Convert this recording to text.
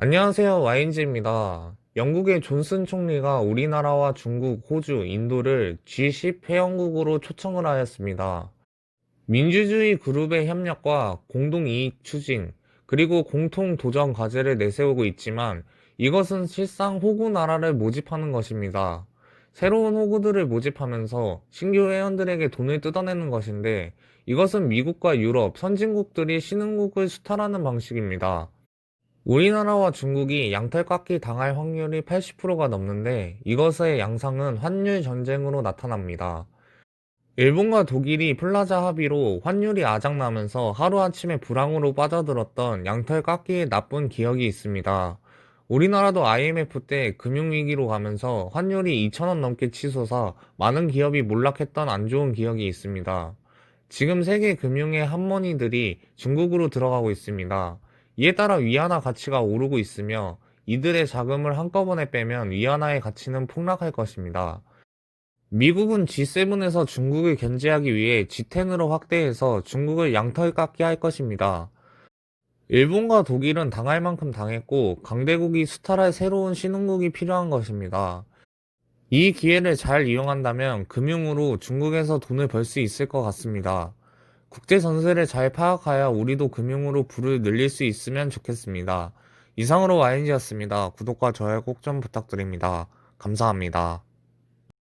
안녕하세요. 와인즈입니다. 영국의 존슨 총리가 우리나라와 중국, 호주, 인도를 G10 회원국으로 초청을 하였습니다. 민주주의 그룹의 협력과 공동 이익 추진, 그리고 공통 도전 과제를 내세우고 있지만 이것은 실상 호구 나라를 모집하는 것입니다. 새로운 호구들을 모집하면서 신규 회원들에게 돈을 뜯어내는 것인데 이것은 미국과 유럽, 선진국들이 신흥국을 수탈하는 방식입니다. 우리나라와 중국이 양털깎기 당할 확률이 80%가 넘는데 이것의 양상은 환율 전쟁으로 나타납니다. 일본과 독일이 플라자 합의로 환율이 아작나면서 하루아침에 불황으로 빠져들었던 양털깎기의 나쁜 기억이 있습니다. 우리나라도 IMF 때 금융위기로 가면서 환율이 2,000원 넘게 치솟아 많은 기업이 몰락했던 안 좋은 기억이 있습니다. 지금 세계 금융의 한머니들이 중국으로 들어가고 있습니다. 이에 따라 위안화 가치가 오르고 있으며 이들의 자금을 한꺼번에 빼면 위안화의 가치는 폭락할 것입니다. 미국은 G7에서 중국을 견제하기 위해 G10으로 확대해서 중국을 양털깎기 할 것입니다. 일본과 독일은 당할 만큼 당했고 강대국이 수탈할 새로운 신흥국이 필요한 것입니다. 이 기회를 잘 이용한다면 금융으로 중국에서 돈을 벌 수 있을 것 같습니다. 국제 전세를 잘 파악하여 우리도 금융으로 부를 늘릴 수 있으면 좋겠습니다. 이상으로 와인지였습니다. 구독과 좋아요 꼭 좀 부탁드립니다. 감사합니다.